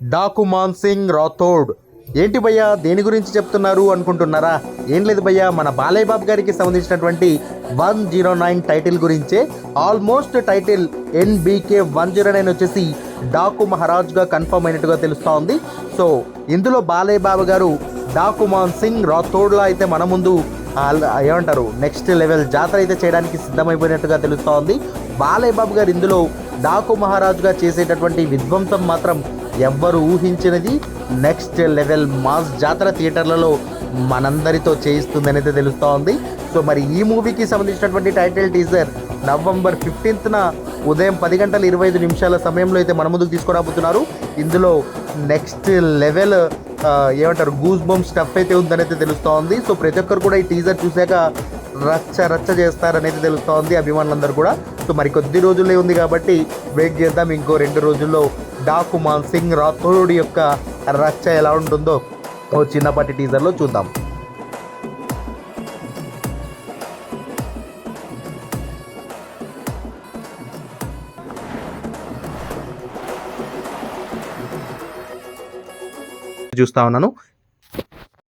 డాకుమాన్ సింగ్ రాథోడ్. ఏంటి భయ్యా దేని గురించి చెప్తున్నారు అనుకుంటున్నారా? ఏం లేదు భయ్యా మన బాలయ్య బాబు గారికి సంబంధించినటువంటి వన్ జీరో నైన్ టైటిల్ గురించే. Almost title NBK one zero nine వచ్చేసి డాకు మహారాజ్గా కన్ఫర్మ్ అయినట్టుగా తెలుస్తూ ఉంది. సో ఇందులో బాలయ్య బాబు గారు డాకుమాన్ సింగ్ రాథోడ్లా అయితే మన ముందు ఏమంటారు నెక్స్ట్ లెవెల్ జాతర అయితే చేయడానికి సిద్ధమైపోయినట్టుగా తెలుస్తూ ఉంది. బాలయ్య బాబు గారు ఇందులో డాకు మహారాజుగా చేసేటటువంటి విధ్వంసం మాత్రం ఎవ్వరు ఊహించినది నెక్స్ట్ లెవెల్ మాస్ జాతర థియేటర్లలో మనందరితో చేయిస్తుంది అనేది తెలుస్తూ ఉంది సో మరి ఈ మూవీకి సంబంధించినటువంటి టైటిల్ టీజర్ నవంబర్ ఫిఫ్టీన్త్న ఉదయం పది గంటల ఇరవై ఐదు నిమిషాల సమయంలో అయితే మన ముందుకు తీసుకురాబోతున్నారు. ఇందులో నెక్స్ట్ లెవెల్ ఏమంటారు గూస్ బొమ్ స్టఫ్ అయితే ఉందని అయితే తెలుస్తూ ఉంది సో ప్రతి ఒక్కరు కూడా ఈ టీజర్ చూశాక రచ్చ రచ్చ చేస్తారనేది తెలుస్తూ ఉంది అభిమానులందరూ కూడా. సో మరి కొద్ది రోజులే ఉంది కాబట్టి వెయిట్ చేద్దాం. ఇంకో రెండు రోజుల్లో డాకుమాన్ సింగ్ రాథోడ్ యొక్క రచ్చ ఎలా ఉంటుందో ఓ చిన్నపాటి టీజర్లో చూద్దాం. చూస్తా ఉన్నాను.